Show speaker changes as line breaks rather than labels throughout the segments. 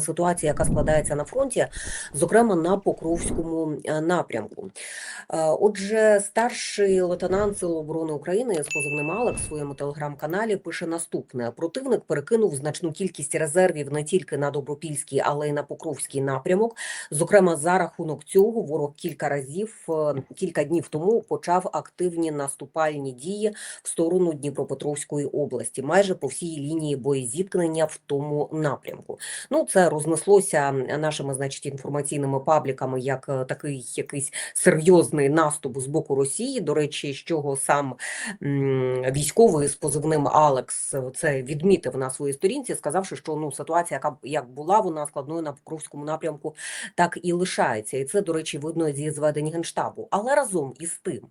ситуація, яка складається на фронті, зокрема на Покровському е, напрямку. Е, Отже, старший лейтенант Сил оборони України з позивним Алекс в своєму телеграм-каналі пише наступне: противник перекинув значну кількість резервів не тільки на Добропільський, але й на Покровський напрямок. Зокрема, за рахунок цього ворог кілька разів, е, кілька днів тому почав активні наступальні дії в сторону Дніпропетровської області, майже по всій лінії боєзіткнення в тому напрямку. Ну, це рознеслося нашими, значить, інформаційними пабліками як е, такий якийсь серйозний наступ з боку Росії. До речі, з чого сам військовий з позивним Алекс це відмітив на своїй сторінці, сказавши, що ну ситуація, яка як була вона складною на Покровському напрямку, так і лишається. І це, до речі, видно зі зведень генштабу. Але разом із тим,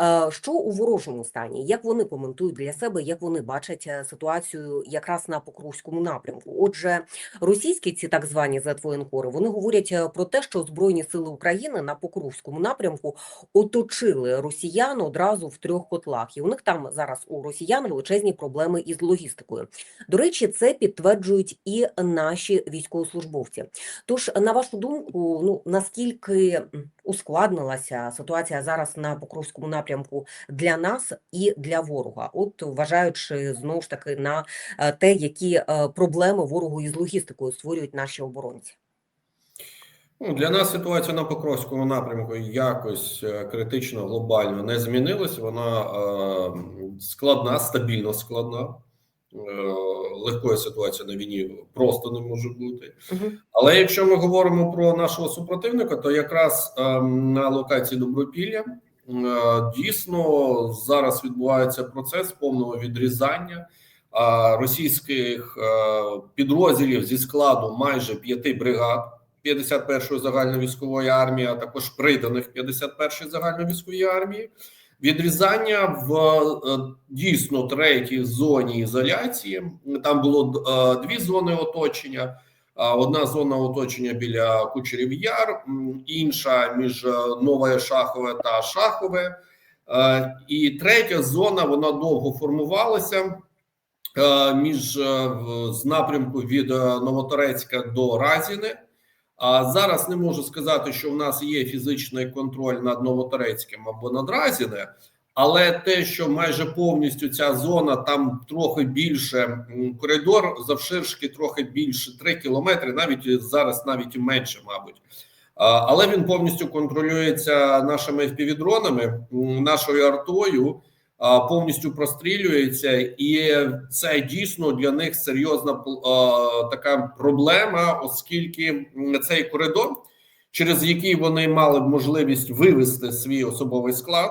е, що у ворожому стані, як вони коментують для себе, як вони бачать е, ситуацію якраз на Покровському напрямку. Отже, російські ці так звані зетвоєнкори, вони говорять е, про те, що Збройні сили України на Покровському напрямку оточили росіян одразу в трьох котлах. І у них там зараз у росіян величезні проблеми із логістикою. До речі, це підтверджують і наші військовослужбовці. Тож, на вашу думку, ну наскільки ускладнилася ситуація зараз на Покровському напрямку для нас і для ворога? От вважаючи знову ж таки на е, те, які е, проблеми ворогу із логістикою створюють наші оборонці.
Ну, для нас ситуація на Покровському напрямку якось е, критично глобально не змінилась. Вона складна, стабільно складна. Е, легкої ситуації на війні просто не може бути.
Угу.
Але якщо ми говоримо про нашого супротивника, то якраз е, на локації Добропілля е, дійсно зараз відбувається процес повного відрізання російських е, підрозділів зі складу майже п'яти бригад. 51-ї загальновійськової армії, а також приданих 51-ї загальновійськової армії, відрізання в е, дійсно третій зоні ізоляції. Там було е, дві зони оточення. Одна зона оточення біля Кучерів Яр, інша між е, Нове Шахове та Шахове. Е, І третя зона вона довго формувалася е, між е, з напрямку від е, Новоторецька до Разіни. А зараз не можу сказати, що в нас є фізичний контроль над Новоторецьким або над Разіне, але те, що майже повністю ця зона там трохи більше коридор завширшки трохи більше 3 кілометри, навіть зараз навіть менше, мабуть. Але він повністю контролюється нашими FPV-дронами, нашою артою, повністю прострілюється, і це дійсно для них серйозна така проблема, оскільки цей коридор, через який вони мали б можливість вивести свій особовий склад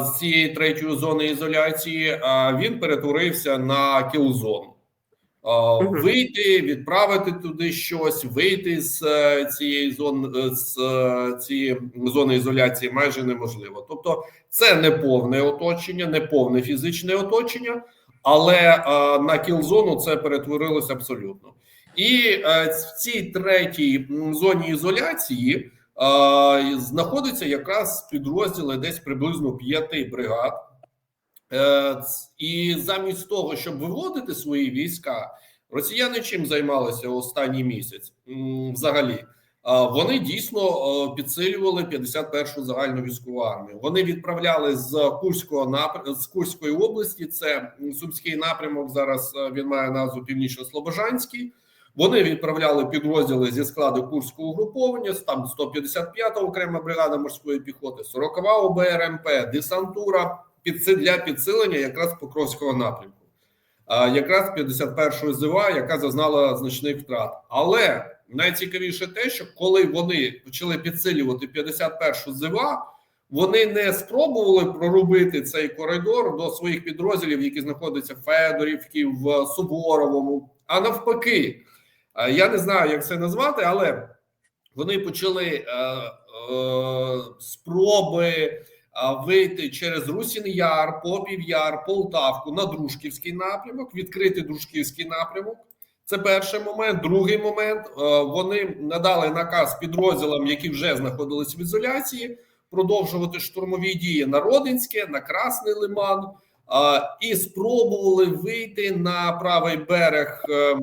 з цієї третьої зони ізоляції, він перетворився на кілзону.
Мгм.
Вийти, відправити туди щось, вийти з е, цієї зони з е, цієї зони ізоляції майже неможливо. Тобто, це не повне оточення, не повне фізичне оточення, але е, на кілзону це перетворилося абсолютно. І е, в цій третій зоні ізоляції е, знаходяться якраз підрозділи десь приблизно п'яти бригад. Е, І замість того, щоб виводити свої війська, росіяни чим займалися останній місяць взагалі. Вони дійсно е, підсилювали 51-шу загальну військову армію. Вони відправляли з Курського напр... з Курської області. Це Сумський напрямок. Зараз е, він має назву Північно-Слобожанський. Вони відправляли підрозділи зі складу Курського угруповання. Там 155-та окрема бригада морської піхоти, 40-ва ОБРМП, десантура для підсилення якраз Покровського напрямку. Якраз 51-ї ЗИВА, яка зазнала значних втрат. Але найцікавіше те, що коли вони почали підсилювати 51-шу ЗИВА, вони не спробували прорубити цей коридор до своїх підрозділів, які знаходяться в Федорівці, в Суворовому. А навпаки, я не знаю, як це назвати, але вони почали е, е, спроби вийти через Русін Яр, Попів Яр, Полтавку на Дружківський напрямок, відкрити Дружківський напрямок. Це перший момент. Другий момент е, вони надали наказ підрозділам, які вже знаходились в ізоляції, продовжувати штурмові дії на Родинське, на Красний Лиман. і спробували вийти на правий берег е,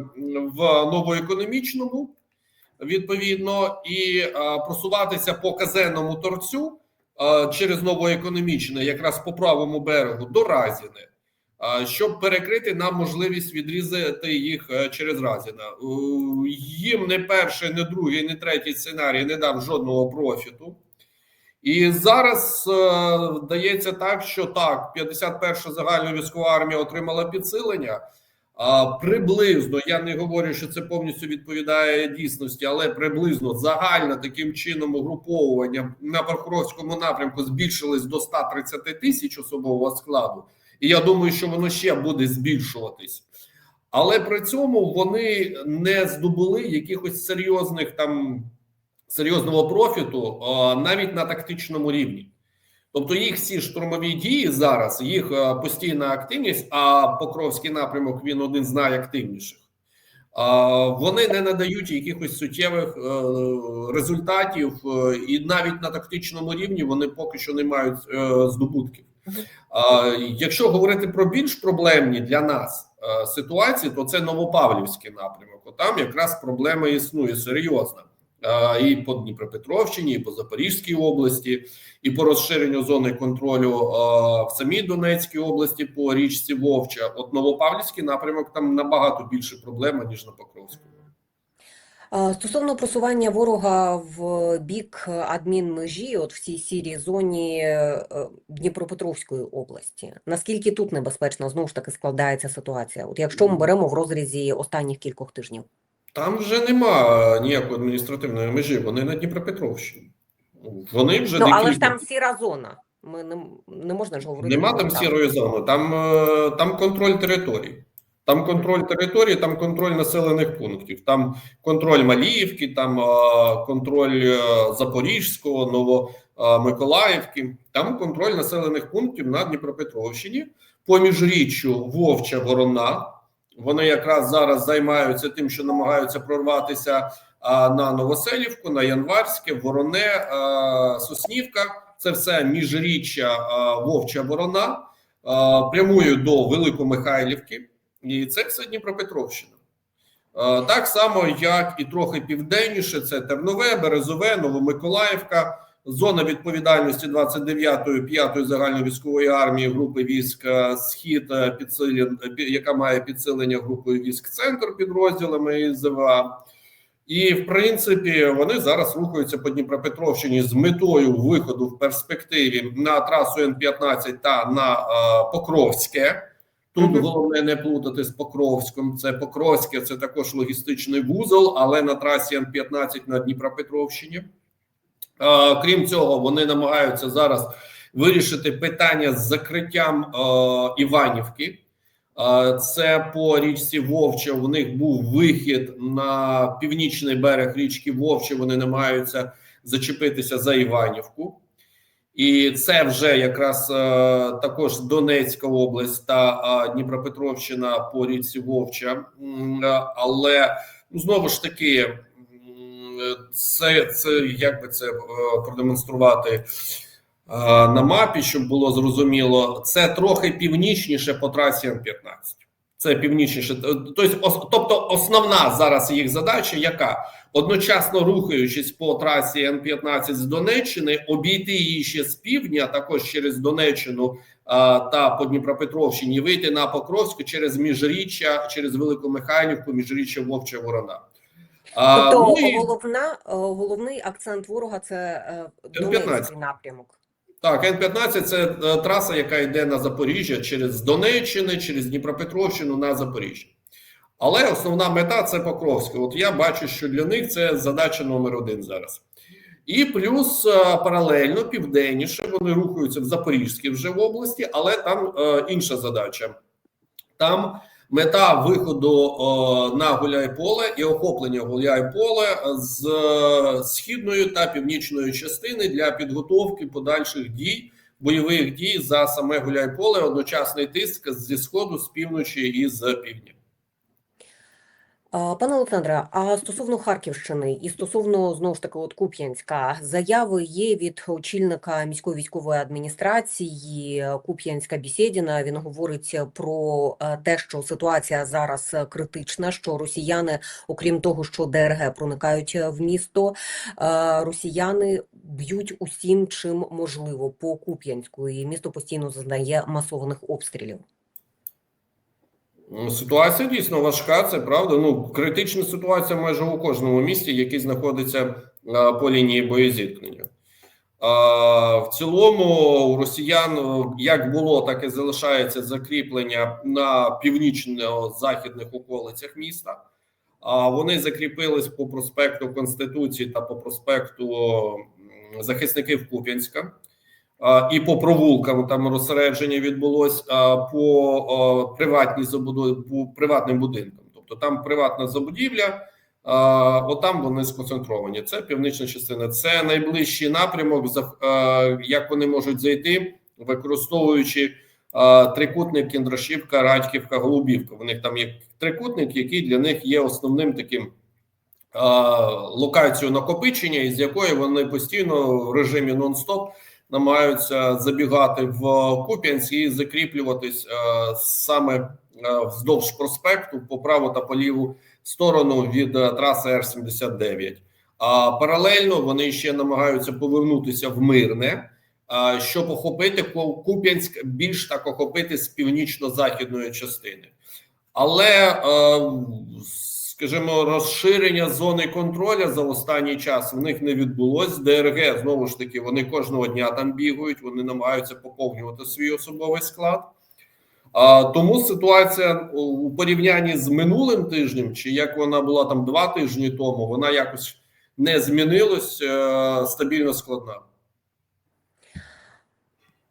в новоекономічному, відповідно, і е, просуватися по казенному торцю через новоекономічне, якраз по правому берегу, до Разіни, е, щоб перекрити нам можливість відрізати їх е, через Разіна. Е, Їм не перший, не другий, не третій сценарій не дав жодного профіту. І зараз е, вдається так, що так, 51-ша загальна військова армія отримала підсилення. Приблизно я не говорю, що це повністю відповідає дійсності, але приблизно загально таким чином угруповування на Покровському напрямку збільшилось до 130 тисяч особового складу, і я думаю, що воно ще буде збільшуватись. Але при цьому вони не здобули якихось серйозних там серйозного профіту навіть на тактичному рівні. Тобто їх всі штурмові дії зараз, їх е, постійна активність, а Покровський напрямок він один з найактивніших. Вони не надають якихось суттєвих е, результатів, е, і навіть на тактичному рівні вони поки що не мають здобутків. Якщо говорити про більш проблемні для нас ситуації, то це Новопавлівський напрямок. Там якраз проблема існує серйозна. І по Дніпропетровщині, і по Запорізькій області, і по розширенню зони контролю в самій Донецькій області по річці Вовча. От Новопавлівський напрямок там набагато більше проблема ніж на Покровському.
Стосовно просування ворога в бік адмінмежі, от в цій сірій зоні е, Дніпропетровської області, наскільки тут небезпечно знову ж таки складається ситуація? От якщо ми беремо в розрізі останніх кількох тижнів.
Там вже нема ніякої адміністративної межі. Вони на Дніпропетровщині. Вони вже
Ну, але
декілька-
ж там сіра зона. Ми не, не можна ж говорити.
Нема там сірої зони, там, е, там контроль території. Там контроль території, там контроль населених пунктів, там контроль Маліївки, там е, контроль е, Запорізького, Новомиколаївки, там контроль населених пунктів на Дніпропетровщині. Поміж річчю Вовча Ворона. Вони якраз зараз займаються тим, що намагаються прорватися а, на Новоселівку, на Январське, Вороне, а, Соснівка. Це все міжріччя Вовча Ворона, а, прямує до Великомихайлівки, і це все Дніпропетровщина. Так само, як і трохи південніше, це Тернове, Березове, Новомиколаївка, зона відповідальності 29-ї 5-ї загальновійськової армії групи військ е, Схід, е, підсилен, е, яка має підсилення групою військ Центр підрозділами ІЗВА. І в принципі вони зараз рухаються по Дніпропетровщині з метою виходу в перспективі на трасу Н-15 та на е, Покровське. Тут головне не плутати з Покровськом. Це Покровське, це також логістичний вузол, але на трасі Н-15 на Дніпропетровщині. Крім цього, вони намагаються зараз вирішити питання з закриттям Іванівки. Це по річці Вовча. У них був вихід на північний берег річки Вовча. Вони намагаються зачепитися за Іванівку. І це вже якраз також Донецька область та Дніпропетровщина по річці Вовча. Але ну, знову ж таки, це, це як би це е, продемонструвати е, на мапі, щоб було зрозуміло. Це трохи північніше по трасі Н-15. Це північніше. Тобто, тобто, основна зараз їх задача, яка одночасно рухаючись по трасі Н-15 з Донеччини, обійти її ще з півдня, також через Донеччину та по Дніпропетровщині, вийти на Покровську через міжріччя, через Великомихайлівку, міжріччя Вовча Ворона. А,
Тобто
ну і-
головна, е, головний акцент ворога це е,
Н-15.
Донецький напрямок.
Так, Н-15 – це е, траса, яка йде на Запоріжжя через Донеччини, через Дніпропетровщину на Запоріжжя. Але основна мета це Покровське. От я бачу, що для них це задача номер один зараз. І плюс е, паралельно південніше вони рухаються в Запорізькій вже в області, але там е, інша задача. Там мета виходу на Гуляйполе і охоплення Гуляйполе з е, східної та північної частини для підготовки подальших дій, бойових дій за саме Гуляйполе, одночасний тиск зі сходу, з півночі і з півдня.
Пане Олександре, а стосовно Харківщини і стосовно знову ж таки от Куп'янська, заяви є від очільника міської військової адміністрації Куп'янська Бісєдіна. Він говорить про е, те, що ситуація зараз критична, що росіяни, окрім того, що ДРГ проникають в місто, е, росіяни б'ють усім, чим можливо по Куп'янську, і місто постійно зазнає масованих обстрілів.
Ну, Ситуація дійсно важка, це правда. Ну, критична ситуація майже у кожному місті, який знаходиться по лінії боєзіткнення. А, в цілому, у росіян як було, так і залишається закріплення на північно-західних околицях міста. А вони закріпились по проспекту Конституції та по проспекту захисників Куп'янська. І по провулкам там розсередження відбулось по приватній забудові приватним будинкам. Тобто там приватна забудівля, отам вони сконцентровані. Це північна частина. Це найближчий напрямок, як вони можуть зайти, використовуючи трикутник Кіндрашівка, Радьківка, Голубівка. У них там є трикутник, який для них є основним таким. Локацією накопичення, із якої вони постійно в режимі нон-стоп намагаються забігати в Куп'янськ і закріплюватись е, саме е, вздовж проспекту по праву та по ліву сторону від е, траси Р 79 А паралельно вони ще намагаються повернутися в мирне, щоб охопити Куп'янськ більш так охопити з північно-західної частини. Але е, скажімо, розширення зони контролю за останній час в них не відбулось. ДРГ знову ж таки вони кожного дня там бігають, вони намагаються поповнювати свій особовий склад. А, тому ситуація у- у порівнянні з минулим тижнем, чи як вона була там два тижні тому, вона якось не змінилась, е, стабільно складна.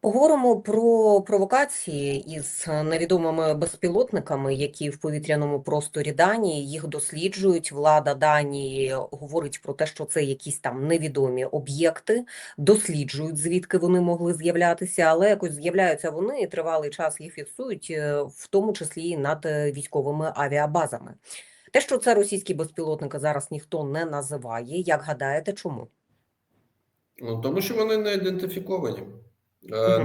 Поговоримо про провокації із невідомими безпілотниками, які в повітряному просторі Данії їх досліджують. Влада Данії говорить про те, що це якісь там невідомі об'єкти, досліджують звідки вони могли з'являтися, але якось з'являються вони і тривалий час їх фіксують, е, в тому числі і над е, військовими авіабазами. Те, що це російські безпілотники, зараз ніхто не називає. Як гадаєте, чому?
Ну, тому що вони не ідентифіковані.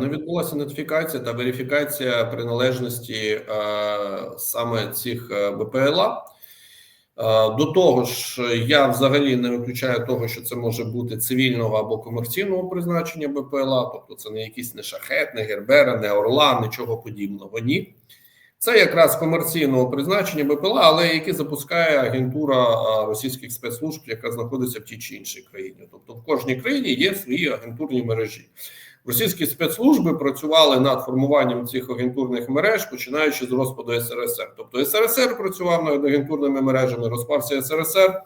Не відбулася ідентифікація та верифікація приналежності е, саме цих е, БПЛА. Е, До того ж, я взагалі не виключаю того, що це може бути цивільного або комерційного призначення БПЛА, тобто це не якісь не шахет, не гербера, не орла, нічого подібного. Ні. Це якраз комерційного призначення БПЛА, але які запускає агентура російських спецслужб, яка знаходиться в тій чи іншій країні. Тобто в кожній країні є свої агентурні мережі. Російські спецслужби працювали над формуванням цих агентурних мереж, починаючи з розпаду СРСР. Тобто СРСР працював над агентурними мережами, розпався СРСР.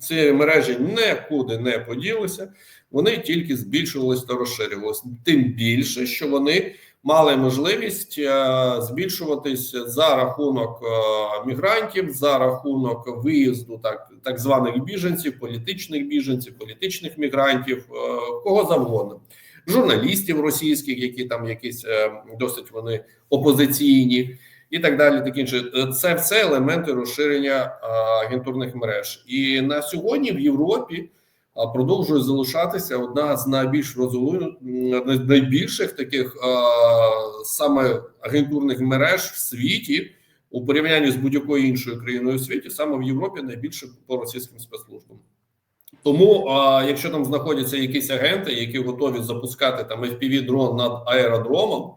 Ці мережі нікуди не поділися, вони тільки збільшувалися та розширювалися. Тим більше, що вони мали можливість е, збільшуватись за рахунок е, мігрантів, за рахунок виїзду так, так званих біженців, політичних біженців, політичних мігрантів, е, кого завгодно. Журналістів російських, які там якісь е, досить вони опозиційні, і так далі. Так інше, Е, це все елементи розширення е, агентурних мереж. І на сьогодні в Європі а, продовжує залишатися одна з найбільш розвинених, м, найбільших таких саме агентурних мереж в світі у порівнянні з будь-якою іншою країною у світі, саме в Європі найбільше по російським спецслужбам. Тому, якщо там знаходяться якісь агенти, які готові запускати там fpv дрон над аеродромом,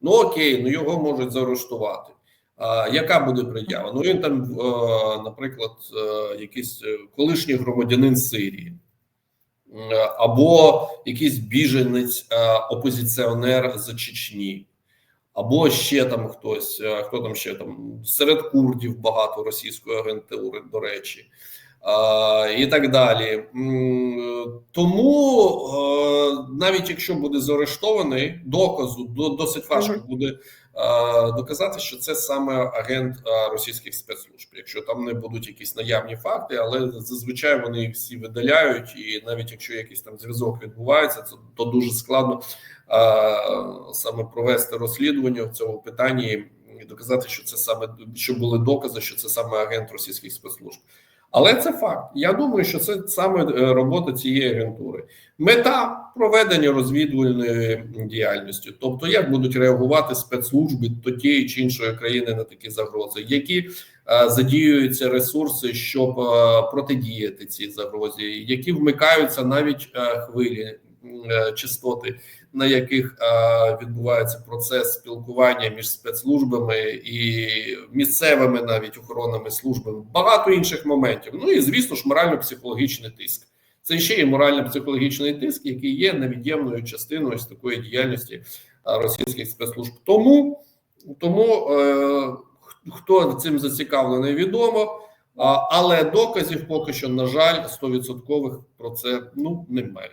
ну окей, ну його можуть заарештувати. А, яка буде пред'ява? Ну він там, е, наприклад, е, якийсь е, колишній громадянин Сирії, або якийсь біженець, опозиціонер з Чечні, або ще там хтось, хто там ще там серед курдів багато російської агентури, до речі. І так далі. Тому е, навіть якщо буде заарештований, доказу до- досить важко буде е, доказати, що це саме агент е, російських спецслужб, якщо там не будуть якісь наявні факти, але зазвичай вони їх всі видаляють, і навіть якщо якийсь там зв'язок відбувається, то дуже складно саме провести розслідування в цьому питанні і доказати, що це саме що були докази, що це саме агент російських спецслужб. Але це факт. Я думаю, що це саме е, робота цієї агентури. Мета проведення розвідувальної діяльності, тобто як будуть реагувати спецслужби то тієї чи іншої країни на такі загрози, які е, задіюються ресурси, щоб е, протидіяти цій загрозі, які вмикаються навіть е, хвилі е, частоти, на яких відбувається процес спілкування між спецслужбами і місцевими навіть охоронними службами, багато інших моментів. Ну і звісно ж, морально-психологічний тиск. Це ще і морально-психологічний тиск, який є невід'ємною частиною з такої діяльності російських спецслужб. Тому тому е, хто цим зацікавлений, відомо. Але доказів поки що, на жаль, 100% про це ну немає.